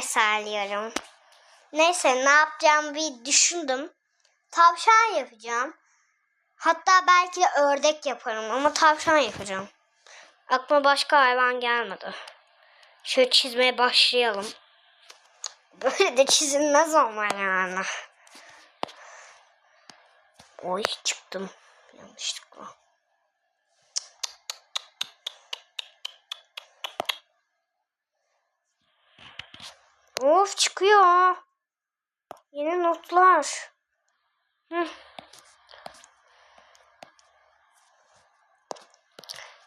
tasarlıyorum. Neyse ne yapacağımı bir düşündüm. Tavşan yapacağım. Hatta belki de ördek yaparım ama tavşan yapacağım. Aklıma başka hayvan gelmedi. Şöyle çizmeye başlayalım. Böyle de çizilmez ama yani. Oy çıktım. Yanlışlıkla. Of çıkıyor. Yeni notlar. Hı.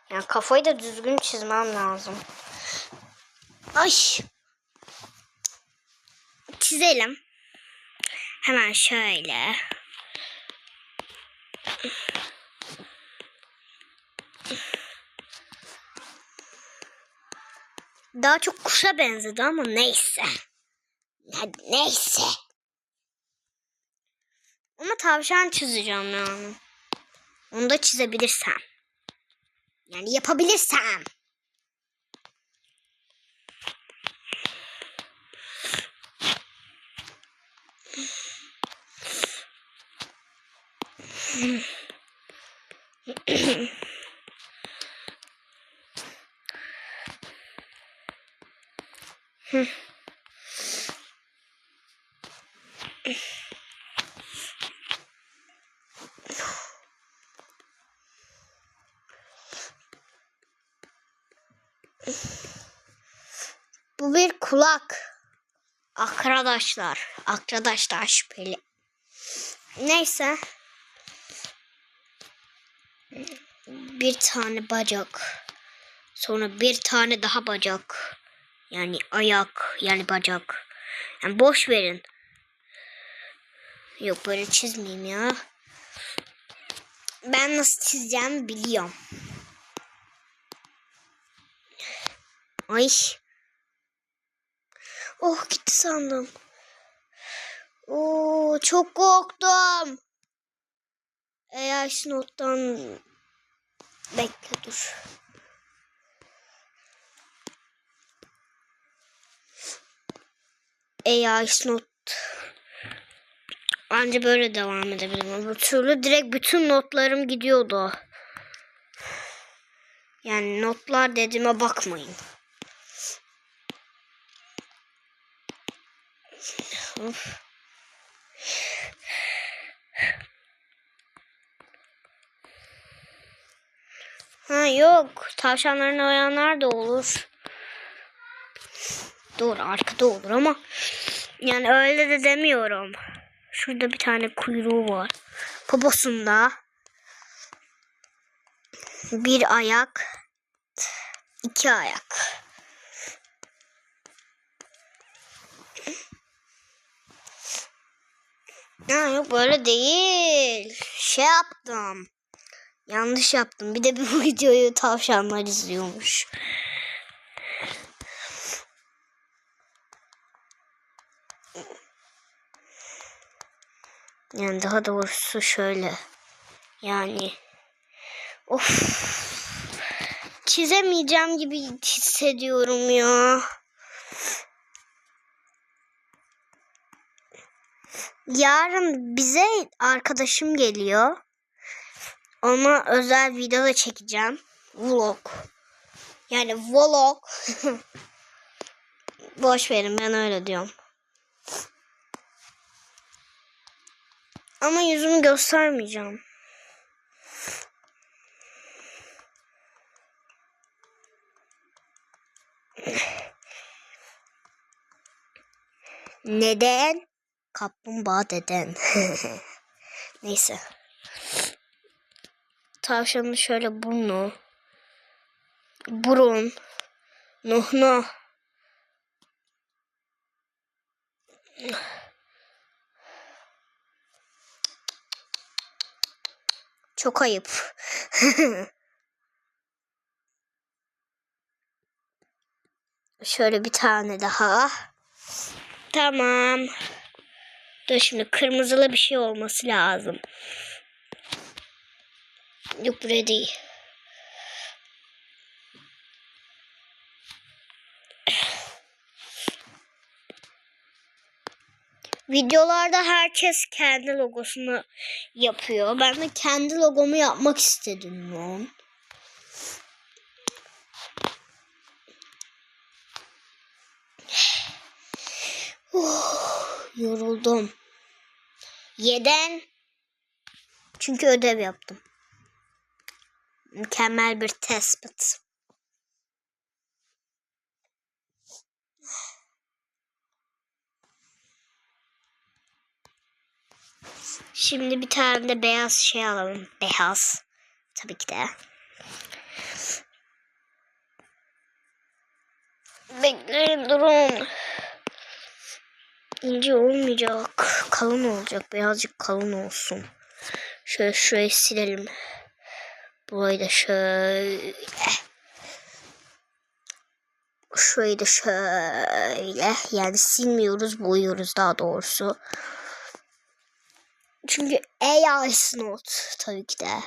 Yani kafayı da düzgün çizmem lazım. Ay. Çizelim. Hemen şöyle. Daha çok kuşa benzedi ama neyse. Hadi neyse. Ama tavşan çizeceğim yani. Onu da çizebilirsem. Yani yapabilirsem. Bu bir kulak. Arkadaşlar. Arkadaşlar şüpheli. Neyse. Bir tane bacak. Sonra bir tane daha bacak. Yani ayak. Yani bacak. Yani boş verin. Yok böyle çizmeyeyim ya. Ben nasıl çizeceğimi biliyorum. Ay. Oh gitti sandım. Oo çok korktum. Eğer nottan bekle dur. AI not Anca böyle devam edebilirim. Bu türlü direkt bütün notlarım gidiyordu. Yani notlar dediğime bakmayın. Of. Ha yok. Tavşanların oyanlar da olur. Doğru arkada olur ama yani öyle de demiyorum. Şurada bir tane kuyruğu var. Poposunda bir ayak, iki ayak. Ha, yok böyle değil. Şey yaptım. Yanlış yaptım. Bir de bu videoyu tavşanlar izliyormuş. Yani daha doğrusu şöyle. Yani of çizemeyeceğim gibi hissediyorum ya. Yarın bize arkadaşım geliyor. Ona özel video da çekeceğim. Vlog. Yani vlog. Boş verin ben öyle diyorum. Ama yüzümü göstermeyeceğim. Neden? Kaplumbağa deden. Neyse. Tavşanın şöyle burnu. Burun. Nuh Çok ayıp. Şöyle bir tane daha. Tamam. Dur şimdi kırmızılı bir şey olması lazım. Yok buraya değil. Videolarda herkes kendi logosunu yapıyor. Ben de kendi logomu yapmak istedim lan. Yoruldum. Yeden. Çünkü ödev yaptım. Mükemmel bir tespit. Şimdi bir tane de beyaz şey alalım. Beyaz. Tabii ki de. Bekleyin durun. İnce olmayacak. Kalın olacak. Birazcık kalın olsun. Şöyle şurayı silelim. Burayı da şöyle. Şurayı da şöyle. Yani silmiyoruz, boyuyoruz daha doğrusu. Çünkü AI Note tabii ki de.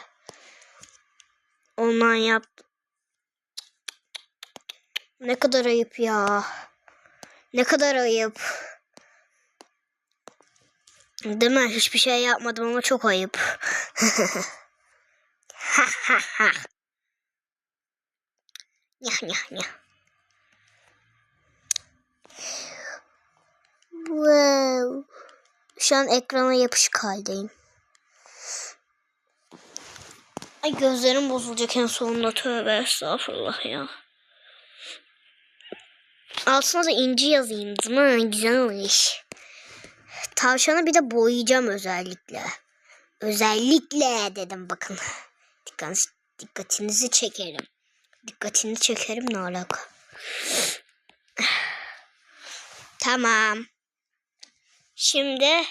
Ondan yap. Ne kadar ayıp ya. Ne kadar ayıp. Değil mi? Hiçbir şey yapmadım ama çok ayıp. Ha ha ha. Nyah nyah nyah. Wow. Şu an ekrana yapışık haldeyim. Ay gözlerim bozulacak en sonunda tövbe estağfurullah ya. Altına da inci yazayım değil mi? Güzel olmuş. Tavşanı bir de boyayacağım özellikle. Özellikle dedim bakın. Dikkat, dikkatinizi çekerim. Dikkatini çekerim ne alaka. Tamam. Şimdi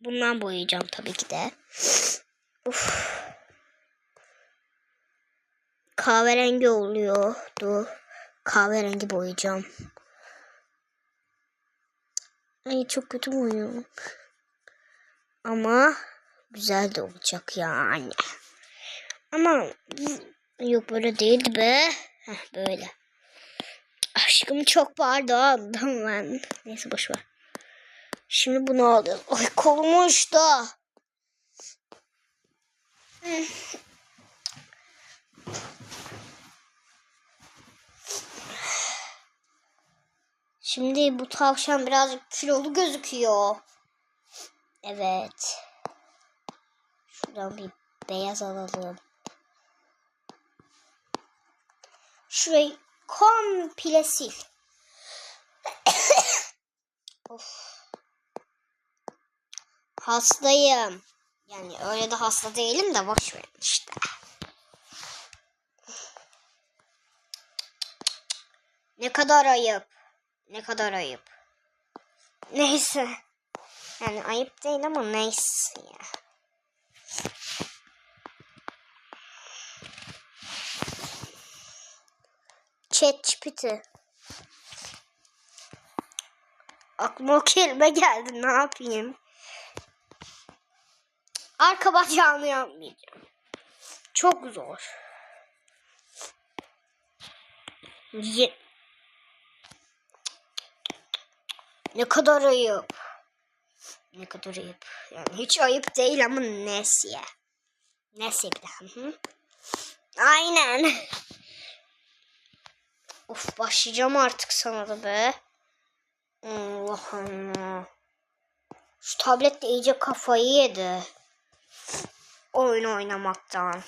bundan boyayacağım tabii ki de. Uf. Kahverengi oluyordu. Kahverengi boyayacağım. Ay çok kötü boyuyorum. Ama güzel de olacak yani. Ama yok böyle değildi be. Heh, böyle. Aşkım çok pardon ben. Neyse boş ver. Şimdi bunu alıyorum. Ay kolum uçtu. Şimdi bu tavşan birazcık kilolu gözüküyor. Evet. Şuradan bir beyaz alalım. Şurayı komple sil. of. Hastayım. Yani öyle de hasta değilim de boş verin işte. Ne kadar ayıp. Ne kadar ayıp. Neyse. Yani ayıp değil ama neyse ya. ChatGPT. Aklıma o kelime geldi. Ne yapayım? Arka bacağını yapmayacağım. Çok zor. Ye ne kadar ayıp. Ne kadar ayıp. Yani hiç ayıp değil ama neyse. Neyse bir daha. Hı? Aynen. Of başlayacağım artık sana da be. Allah. Şu tablet de iyice kafayı yedi. Oyun oynamaktan.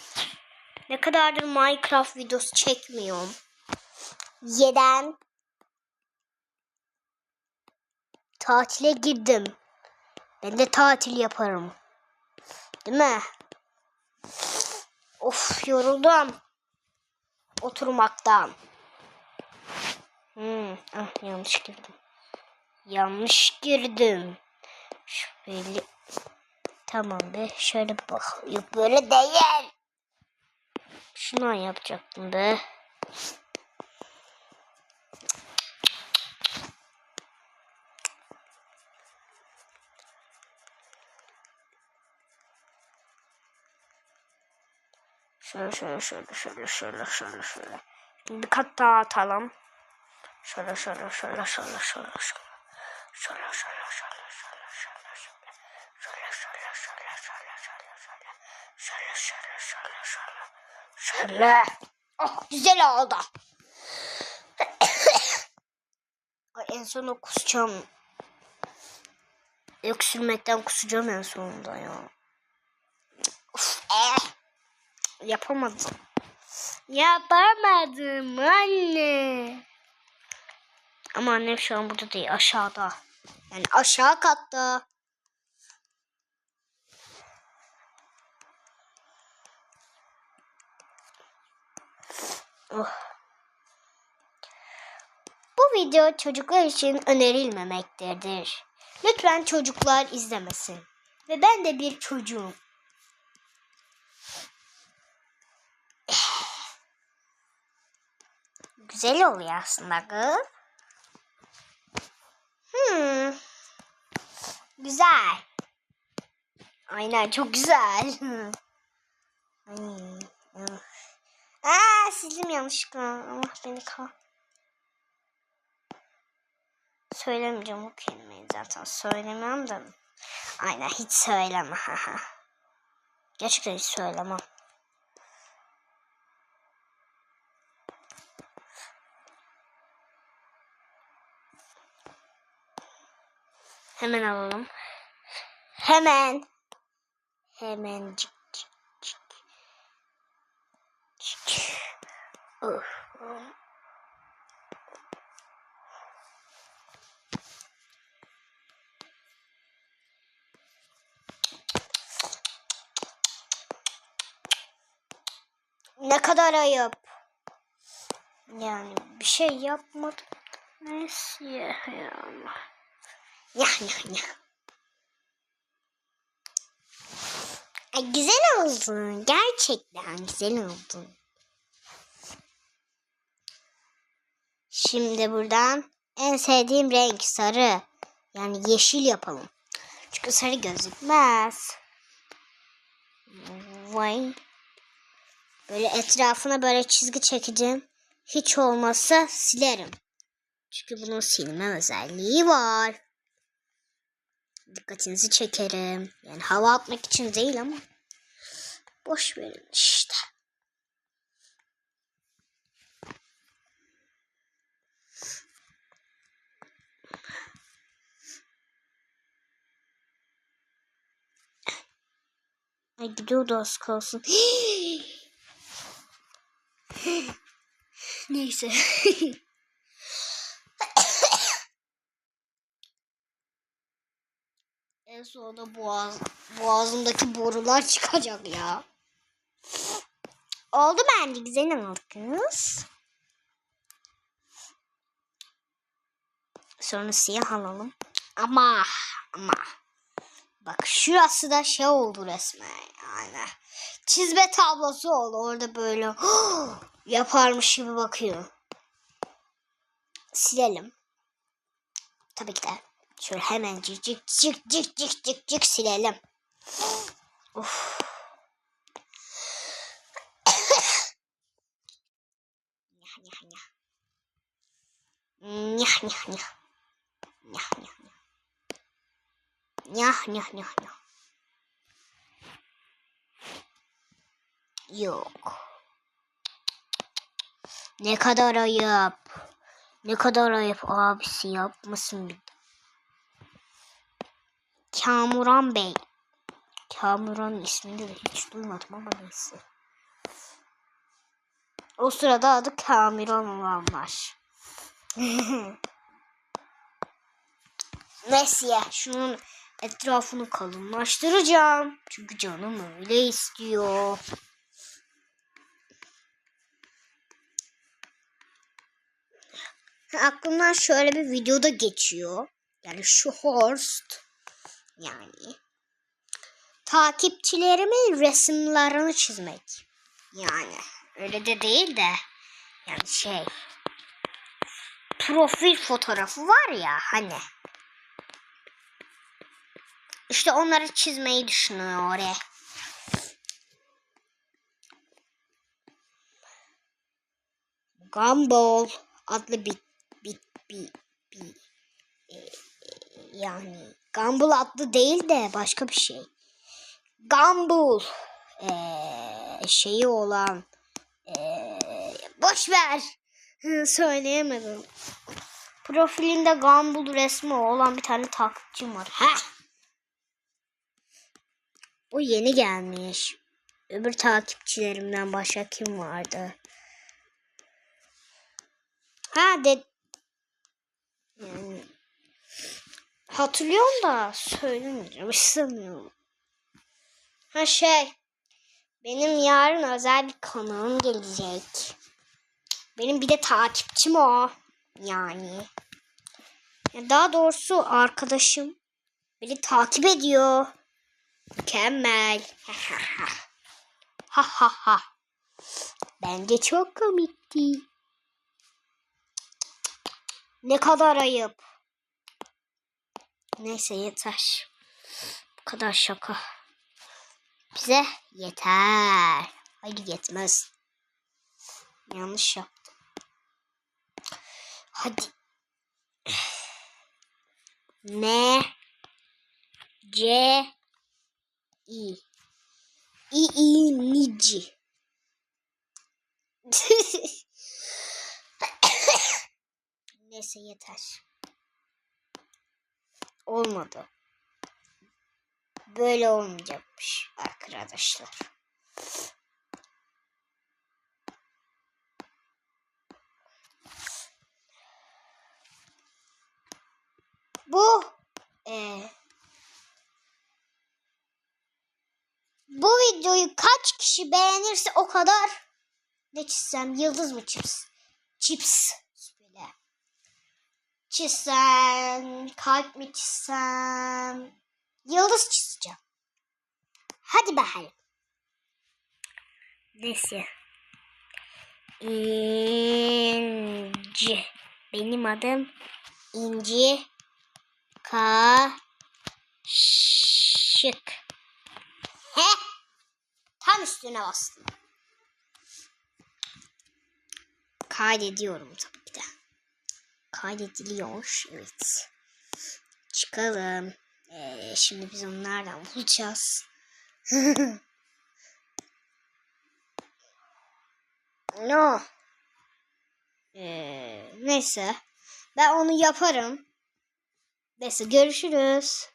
Ne kadardır Minecraft videosu çekmiyorum. Yeden tatile girdim. Ben de tatil yaparım. Değil mi? Of yoruldum. Oturmaktan. Hmm, ah, yanlış girdim. Yanlış girdim. Şöyle. Tamam be. Şöyle bak. Yok böyle değil. Şunu yapacaktım be. Şöyle şöyle şöyle şöyle şöyle şöyle şöyle. Bir kat daha atalım. Şöyle şöyle şöyle şöyle şöyle şöyle. Şöyle şöyle şöyle. Şöyle şöyle şöyle şöyle şöyle şöyle. Şöyle şöyle şöyle şöyle. Şöyle. Oh güzel oldu. Ay, en son kusacağım. Öksürmekten kusacağım en sonunda ya. Of, eh. Yapamadım. Yapamadım anne. Ama annem şu an burada değil aşağıda. Yani aşağı katta. Oh. Bu video çocuklar için önerilmemektedir. Lütfen çocuklar izlemesin. Ve ben de bir çocuğum. Güzel oluyor aslında kız. Hmm. Güzel. Aynen çok güzel. Ay. Aa sildim yanlışlıkla. Allah beni kal. Söylemeyeceğim o kelimeyi zaten. Söylemem de. Aynen hiç söyleme. Gerçekten hiç söylemem. Hemen alalım. Hemen. Hemen. Cik, cik. Cik. Of. Ne kadar ayıp. Yani bir şey yapmadım. Neyse ya. Ya ya ya. Ay, güzel oldun. Gerçekten güzel oldun. Şimdi buradan en sevdiğim renk sarı. Yani yeşil yapalım. Çünkü sarı gözükmez. Vay. Böyle etrafına böyle çizgi çekeceğim. Hiç olmazsa silerim. Çünkü bunun silme özelliği var. Dikkatinizi çekerim. Yani hava atmak için değil ama. Boş verin işte. Ay gidiyordu az kalsın. Neyse. en sonunda boğaz, boğazımdaki borular çıkacak ya. Oldu bence güzel oldu kız. Sonra siyah alalım. Ama ama bak şurası da şey oldu resmen yani. Çizme tablosu oldu orada böyle yaparmış gibi bakıyor. Silelim. Tabii ki de. Şöyle hemen cik cik cik cik cik cik cik silelim. Of. Nyah nyah nyah. Nyah nyah nyah. Nyah nyah nyah. Nyah nyah nyah nyah. Yok. Ne kadar ayıp. Ne kadar ayıp abisi yapmasın bir. Kamuran Bey. Kamuran ismini de hiç duymadım ama neyse. O sırada adı Kamuran olanlar. Neyse şunun etrafını kalınlaştıracağım. Çünkü canım öyle istiyor. Aklımdan şöyle bir videoda geçiyor. Yani şu Horst yani. Takipçilerimin resimlerini çizmek. Yani. Öyle de değil de. Yani şey. Profil fotoğrafı var ya hani. İşte onları çizmeyi düşünüyor oraya. Gumball adlı bir bir bir, bir e, Yani Gumball adlı değil de başka bir şey. Gumball. Ee, şeyi olan. Ee, boş ver. Söyleyemedim. Profilinde Gumball resmi olan bir tane takipçim var. Heh. O yeni gelmiş. Öbür takipçilerimden başka kim vardı? Ha de yani hatırlıyorum da söylemeyeceğim istemiyorum. Ha şey benim yarın özel bir konuğum gelecek. Benim bir de takipçim o. Yani. Ya Daha doğrusu arkadaşım beni takip ediyor. Mükemmel. ha ha ha. Bence çok komikti. Ne kadar ayıp. Neyse yeter. Bu kadar şaka. Bize yeter. Hayır yetmez. Yanlış yaptım. Hadi. Ne? C İ. İ İ nici. Neyse yeter. Olmadı. Böyle olmayacakmış arkadaşlar. Bu eee bu videoyu kaç kişi beğenirse o kadar ne çizsem yıldız mı çips? Böyle. Çizsem kalp mi çizsem yıldız çizeceğim. Hadi bakalım. Neyse. İnci. Benim adım İnci Kaşık. He? Tam üstüne bastım. Kaydediyorum tabii. Kaydediliyor. Evet. Çıkalım. Ee, şimdi biz onu nereden bulacağız? no. Ee, neyse. Ben onu yaparım. Neyse görüşürüz.